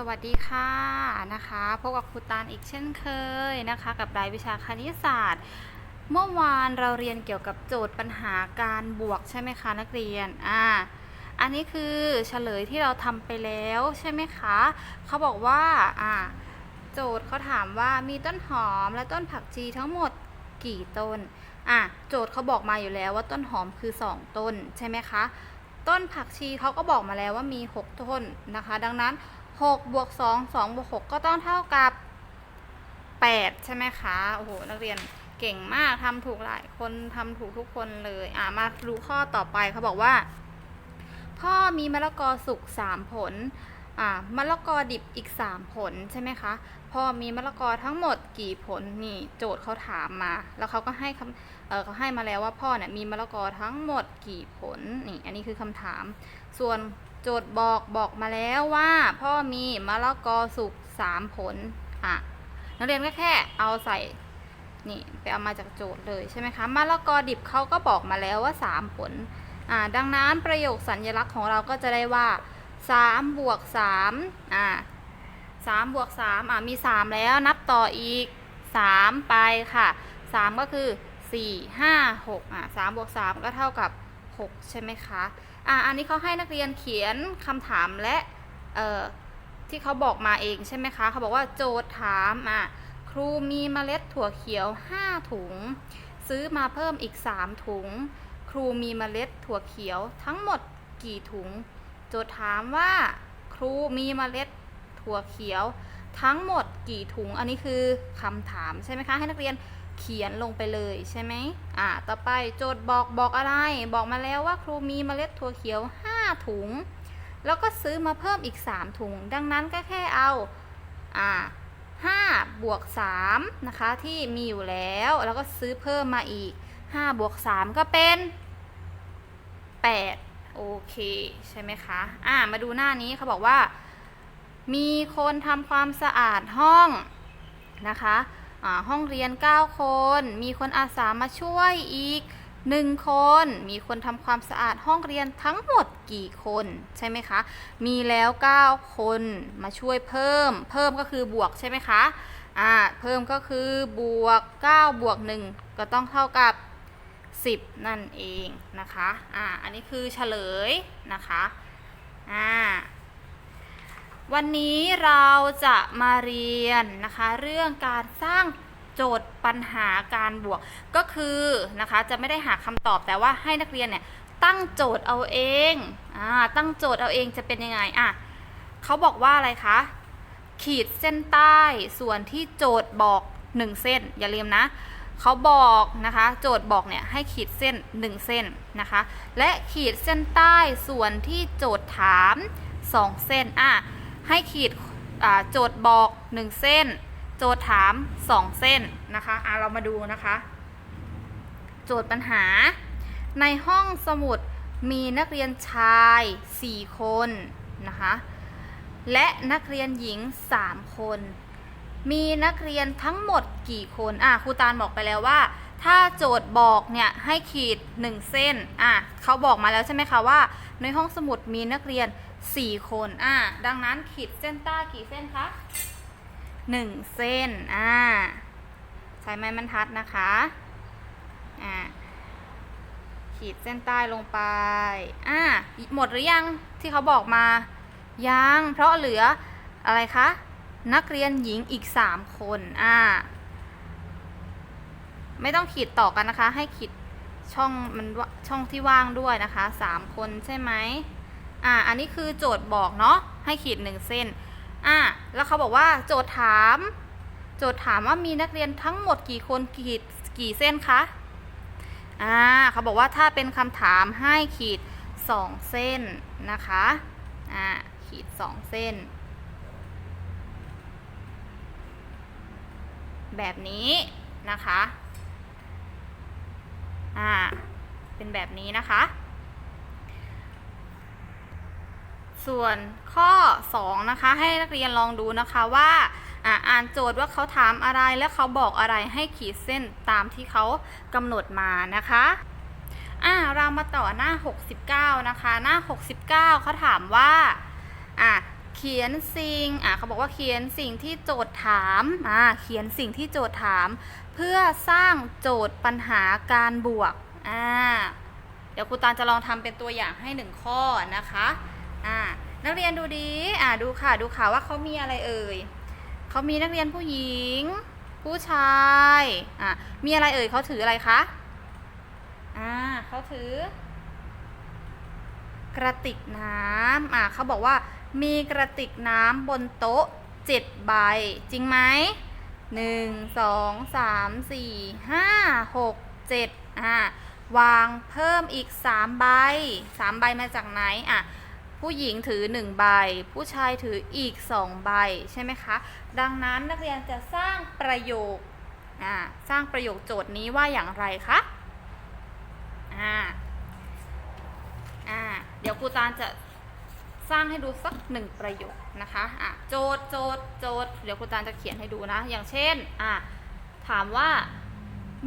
สวัสดีค่ะนะคะพบกับครูตานอีกเช่นเคยนะคะ กับรายวิชาคณิตศาสตร์ เมื่อวานเราเรียนเกี่ยวกับโจทย์ปัญหาการบวกใช่ไหมคะนักเรียนอ่าอันนี้คือเฉลยที่เราทำไปแล้วใช่ไหมคะเขาบอกว่าอ่าโจทย์เขาถามว่ามีต้นหอมและต้นผักชีทั้งหมดกี่ต้นอะโจทย์เขาบอกมาอยู่แล้วว่าต้นหอมคือ 2 ต้นใช่ไหมคะต้นผักชีเขาก็บอกมาแล้วว่ามี 6 ต้นนะคะ ดังนั้น 6บวก2 2บวก6ก็ต้องเท่ากับ 8 ใช่ไหมคะ โอ้โห นักเรียนเก่งมากทำถูกหลายคนทำถูกทุกคนเลย อ่ามาดูข้อต่อไปเขาบอกว่า พ่อมีมะละกอสุก3ผล อ่ามะละกอดิบอีก 3 ผลใช่ไหมคะ พ่อมีมะละกอทั้งหมดกี่ผล นี่โจทย์เขาถามมา แล้วเขาก็ให้คำเออเขาให้มาแล้วว่าพ่อเนี่ยมีมะละกอทั้งหมดกี่ผล นี่ อันนี้คือคำถาม ส่วน จทย์บอกบอกมาแล้วว่าพ่อมีมะละกอสุก3ผลอะนักเรียนก็แค่เอาใส่นี่ไปเอามาจากโจทย์เลยใช่ไหมคะมะละกอดิบเขาก็บอกมาแล้วว่า 3 ผลอ่าดังนั้นประโยคสัญญลักษณ์ของเราก็จะได้ว่า3บวก3อ่า3บวก3อ่ามี 3 แล้วนับต่ออีก 3 ไปค่ะ 3 ก็คือ 4 5 6อ่า3บวก3ก็เท่ากับ 6 ใช่ไหมคะ อ่าอันนี้เขาให้นักเรียนเขียนคำถามและเอ่อที่เขาบอกมาเองใช่ไหมคะเขาบอกว่าโจทย์ถามอะครูมีเมล็ดถั่วเขียว 5 ถุง ซื้อมาเพิ่มอีก 3 ถุง ครูมีเมล็ดถั่วเขียวทั้งหมดกี่ถุง โจทย์ถามว่า ครูมีเมล็ดถั่วเขียวทั้งหมดกี่ถุง อันนี้คือคำถามใช่ไหมคะ ให้นักเรียน เขียนลงไปเลยใช่ไหมอ่า ต่อไปโจทย์บอกบอกอะไร บอกมาแล้วว่าครูมีเมล็ดถั่วเขียว 5 ถุง แล้วก็ซื้อมาเพิ่มอีก 3 ถุง ดังนั้นก็แค่เอา อ่า5บวก3นะคะ ที่มีอยู่แล้ว แล้วก็ซื้อเพิ่มมาอีก 5 บวก 3 ก็เป็น 8 โอเค ใช่ไหมคะ อ่า มาดูหน้านี้เขาบอกว่า มีคนทำความสะอาดห้องนะคะ ห้องเรียน 9 คน มีคนอาสามาช่วยอีก 1 คน มีคนทำความสะอาดห้องเรียนทั้งหมดกี่คนใช่ไหมคะ มีแล้ว 9 คนมาช่วยเพิ่ม เพิ่มก็คือบวกใช่ไหมคะอ่าเพิ่มก็คือบวก 9 บวก 1 ก็ต้องเท่ากับ 10 นั่นเองนะคะอ่าอันนี้คือเฉลยนะคะอ่า วันนี้เราจะมาเรียนนะคะเรื่องการสร้างโจทย์ปัญหาการบวก ก็คือนะคะจะไม่ได้หาคำตอบแต่ว่าให้นักเรียนเนี่ยตั้งโจทย์เอาเองอ่าตั้งโจทย์เอาเองจะเป็นยังไงอะเขาบอกว่าอะไรคะ ขีดเส้นใต้ส่วนที่โจทย์บอก 1 เส้น อย่าลืมนะเขาบอกนะคะ โจทย์บอกเนี่ยให้ขีดเส้น 1 เส้นนะคะ และขีดเส้นใต้ส่วนที่โจทย์ถาม 2 เส้นอะ ให้ขีดโจทย์บอก 1 เส้น โจทย์ถาม 2 เส้นนะคะอะเรามาดูนะคะ โจทย์ปัญหา ในห้องสมุดมีนักเรียนชาย 4 คนนะคะและนักเรียนหญิง 3 คน มีนักเรียนทั้งหมดกี่คนอะครูตาลบอกไปแล้วว่า ถ้าโจทย์บอกเนี่ยให้ขีด 1 เส้นอะเขาบอกมาแล้วใช่ไหมคะว่า ในห้องสมุดมีนักเรียน 4 คน อะดังนั้นขีดเส้นใต้กี่เส้นคะ 1 เส้น อ่า ใช้ไม้บรรทัดนะคะ อ่า ขีดเส้นใต้ลงไป อ่า หมดหรือยังที่เขาบอกมา ยัง เพราะเหลืออะไรคะ นักเรียนหญิงอีก 3 คน อ่า ไม่ต้องขีดต่อกันนะคะ ให้ขีดช่องมันช่องที่ว่างด้วยนะคะ 3 คนใช่ไหม อ่า อันนี้คือโจทย์บอกเนาะ ให้ขีด1เส้น อ่า แล้วเขาบอกว่าโจทย์ถาม โจทย์ถามว่ามีนักเรียนทั้งหมดกี่คนขีดกี่เส้นคะ อ่า เขาบอกว่าถ้าเป็นคำถามให้ขีด2เส้นนะคะ อ่า ขีด2เส้น แบบนี้นะคะ อ่า เป็นแบบนี้นะคะ ส่วนข้อ 2 นะคะ ให้นักเรียนลองดูนะคะว่าอ่านโจทย์ว่าเขาถามอะไรและเขาบอกอะไรให้ขีดเส้นตามที่เขากำหนดมานะคะอ่าเรามาต่อหน้า 69 นะคะ หน้า 69เขาถามว่าอะเขียนสิ่งอะเขาบอกว่าเขียนสิ่งที่โจทย์ถามอ่าเขียนสิ่งที่โจทย์ถาม เพื่อสร้างโจทย์ปัญหาการบวกอ่าเดี๋ยวครูตาลจะลองทำเป็นตัวอย่างให้หนึ่งข้อนะคะ อ่านักเรียนดูดีอ่าดูค่ะดูค่ะว่าเขามีอะไรเอ่ยเขามีนักเรียนผู้หญิง ผู้ชายอะมีอะไรเอ่ยเขาถืออะไรคะอ่าเขาถือกระติกน้ำอะเขาบอกว่ามีกระติกน้ำบนโต๊ะเจ็ดใบ จริงไหมหนึ่งสองสามสี่ห้าหกเจ็ดอะวางเพิ่มอีกสามใบสามใบมาจากไหนอะ ผู้หญิงถือหนึ่งใบ ผู้ชายถืออีกสองใบใช่ไหมคะ ดังนั้นนักเรียนจะสร้างประโยคสร้างประโยคโจทย์นี้ว่าอย่างไรคะอ่าอ่าเดี๋ยวครูตาลจะสร้างให้ดูสักหนึ่งประโยคนะคะอะโจทย์โจทย์โจทย์เดี๋ยวครูตาลจะเขียนให้ดูนะ อย่างเช่นอะถามว่า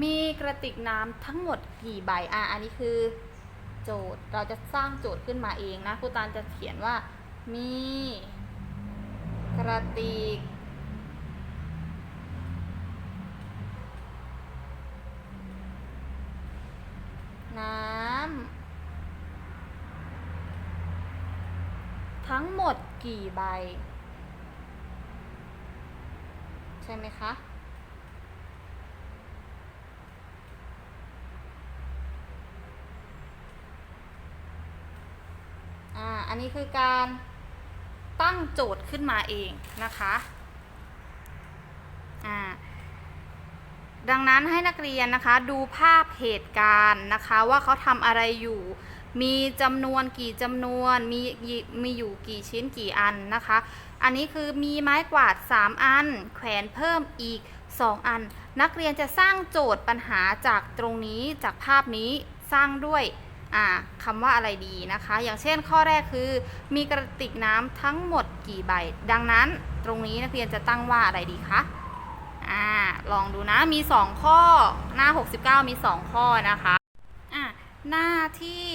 มีกระติกน้ำทั้งหมดกี่ใบอะอันนี้คือ โจทย์ เราจะสร้างโจทย์ขึ้นมาเองนะครูตาลจะเขียนว่า มีกระติกน้ำทั้งหมดกี่ใบ ใช่ไหมคะ อันนี้คือการตั้งโจทย์ขึ้นมาเองนะคะอ่าดังนั้นให้นักเรียนนะคะดูภาพเหตุการณ์นะคะว่าเขาทำอะไรอยู่ มีจำนวนกี่จำนวน มีมีอยู่กี่ชิ้นกี่อันนะคะ อันนี้คือมีไม้กวาด 3 อัน แขวนเพิ่มอีก 2 อัน นักเรียนจะสร้างโจทย์ปัญหาจากตรงนี้จากภาพนี้สร้างด้วย คำว่าอะไรดีนะคะ อย่างเช่นข้อแรกคือ มีกระติกน้ำทั้งหมดกี่ใบ ดังนั้นตรงนี้นักเรียนจะตั้งว่าอะไรดีคะอ่าลองดูนะ มี 2 ข้อหน้า 69 มี 2 ข้อนะคะอะหน้าที่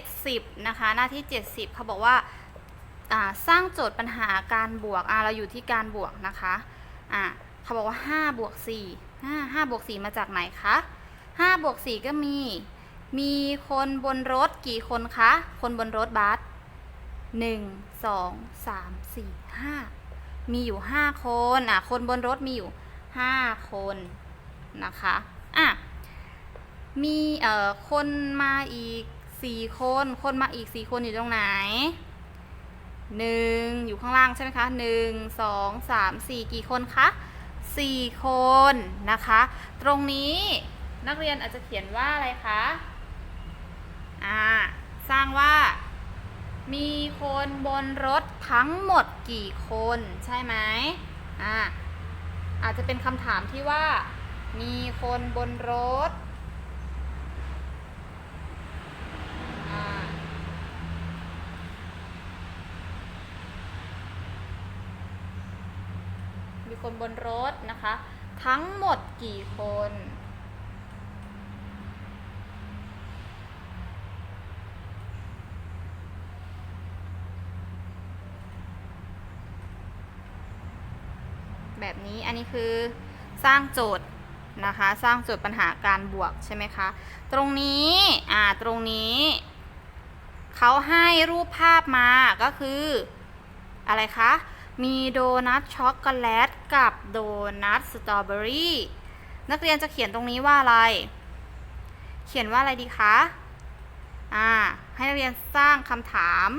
70 นะคะ หน้าที่ 70เขาบอกว่าอ่าสร้างโจทย์ปัญหาการบวกอ่าเราอยู่ที่การบวกนะคะอ่าเขาบอกว่า5บวก4 5 5บวก4มาจากไหนคะ5บวก4ก็มี มีคนบนรถกี่คนคะ คนบนรถบัส1 2 3 4 5มีอยู่5คนอะคนบนรถมีอยู่5คนนะคะอะมีเอ่อคนมาอีก4คน คนมาอีก4คนอยู่ตรงไหน1อยู่ข้างล่างใช่ไหมคะ1 2 3 4กี่คนคะ4คนนะคะ ตรงนี้นักเรียนอาจจะเขียนว่าอะไรคะ อ่าสร้างว่า มีคนบนรถทั้งหมดกี่คนใช่ไหมอ่าอาจจะเป็นคำถามที่ว่า มีคนบนรถมีคนบนรถนะคะ ทั้งหมดกี่คน แบบนี้อันนี้คือสร้างโจทย์นะคะ สร้างโจทย์ปัญหาการบวกใช่ไหมคะ ตรงนี้อ่าตรงนี้เขาให้รูปภาพมาก็คือ อะไรคะ มีโดนัทช็อกโกแลตกับโดนัทสตรอเบอรี่นักเรียนจะเขียนตรงนี้ว่าอะไร เขียนว่าอะไรดีคะอ่าให้นักเรียนสร้างคำถาม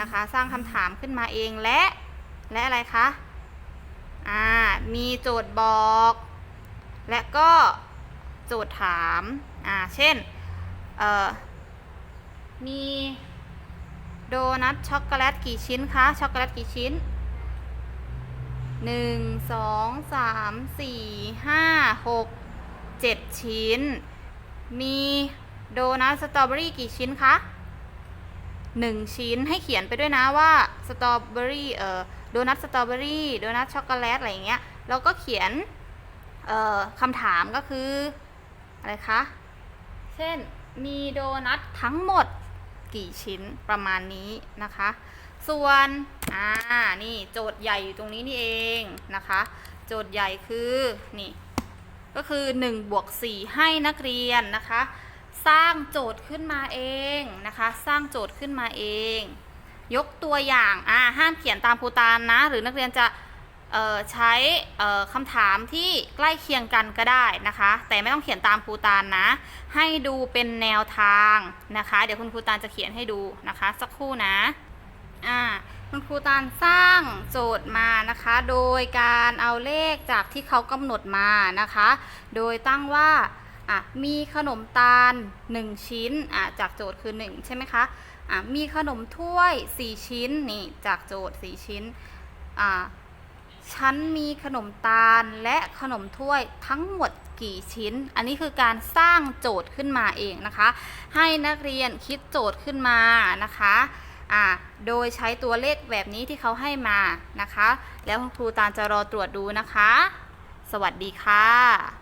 นะคะ สร้างคำถามขึ้นมาเองและ และอะไรคะ อ่า มีโจทย์บอก และก็โจทย์ถาม อ่า เช่น เอ่อ มีโดนัทช็อกโกแลตกี่ชิ้นคะ ช็อกโกแลตกี่ชิ้นหนึ่งสองสามสี่ห้าหกเจ็ดชิ้น มีโดนัทสตรอเบอรี่กี่ชิ้นคะหนึ่งชิ้นให้เขียนไปด้วยนะว่าสตรอเบอรี่เอ่อ โดนัทสตรอเบอรี่โดนัทช็อกโกแลตอะไรอย่างเงี้ยแล้วก็เขียนเอ่อคำถามก็คือ อะไรคะ เช่นมีโดนัททั้งหมดกี่ชิ้นประมาณนี้นะคะ ส่วน อ่า นี่โจทย์ใหญ่อยู่ตรงนี้นี่เองนะคะ โจทย์ใหญ่คือ นี่ ก็คือ1บวก4ให้นักเรียนนะคะ สร้างโจทย์ขึ้นมาเองนะคะ สร้างโจทย์ขึ้นมาเอง ยกตัวอย่างอ่าห้ามเขียนตามครูตาลนะ หรือนักเรียนจะใช้คำถามที่ใกล้เคียงกันก็ได้นะคะ แต่ไม่ต้องเขียนตามครูตาลนะ ให้ดูเป็นแนวทางนะคะ เดี๋ยวคุณครูตาลจะเขียนให้ดูนะคะ สักครู่นะอ่าคุณครูตาลสร้างโจทย์มานะคะ โดยการเอาเลขจากที่เขากำหนดมานะคะ โดยตั้งว่ามีขนมตาล 1 ชิ้นจากโจทย์คือ 1 ใช่ไหมคะ อะมีขนมถ้วย 4 ชิ้นนี่จากโจทย์ 4 ชิ้นอะฉันมีขนมตาลและขนมถ้วยทั้งหมดกี่ชิ้น อันนี้คือการสร้างโจทย์ขึ้นมาเองนะคะ ให้นักเรียนคิดโจทย์ขึ้นมานะคะอ่าโดยใช้ตัวเลขแบบนี้ที่เขาให้มานะคะ แล้วครูตาลจะรอตรวจดูนะคะ สวัสดีค่ะ